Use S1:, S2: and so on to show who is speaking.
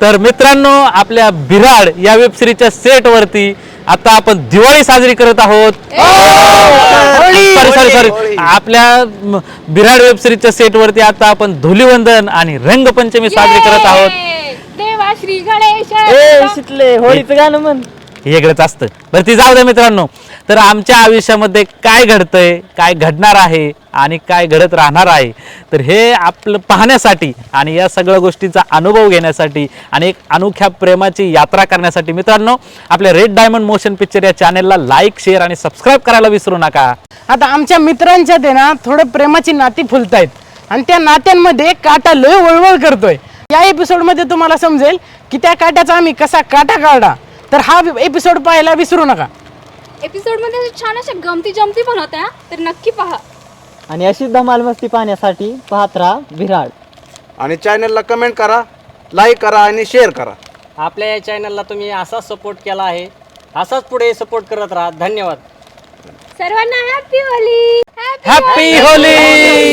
S1: तर मित्रांनो आपल्या बिराड या वेब सिरीजच्या सेट वरती आता आपण दिवाळी साजरी करत आहोत. Sorry sorry sorry. आपल्या म, बिराड वेब सिरीजच्या सेट वरती आता आपण धुलीवंदन आणि रंगपंचमी साजरी करत आहोत!
S2: देवा श्री गणेश!
S3: ए शितले होळीचं गाणं म्हण.
S1: वेगळंच असतं. बरं ती जाऊ द्या मित्रांनो. तर आमच्या आयुष्यामध्ये काय घडतंय काय घडणार आहे आणि काय घडत राहणार आहे तर हे आपलं पाहण्यासाठी आणि या सगळ्या गोष्टीचा अनुभव घेण्यासाठी आणि एक अनोख्या प्रेमाची यात्रा करण्यासाठी मित्रांनो आपल्या रेड डायमंड मोशन पिक्चर या चॅनेलला लाईक शेअर आणि सबस्क्राईब करायला विसरू नका.
S3: आता आमच्या मित्रांच्या ते ना थोडं प्रेमाची नाती फुलतायत. आणि त्या नात्यांमध्ये काटा लय वळवळ करतोय. या एपिसोडमध्ये तुम्हाला समजेल की त्या काट्याचा आम्ही कसा काटा काढा. तर हा एपिसोड पाहायला विसरू नका.
S2: एपिसोडमध्ये अशा छान अशा गमती जमती पण होत्या तर नक्की पहा.
S4: आणि अशी धमाल मस्ती पाहण्यासाठी पाहत राहा विराड
S5: आणि चॅनलला कमेंट करा लाईक करा आणि शेअर करा.
S6: आपल्या या चॅनलला तुम्ही असाच सपोर्ट केला आहे असाच पुढे सपोर्ट करत राहा. धन्यवाद.
S2: सर्वांना हॅपी होली.
S1: Happy Holy!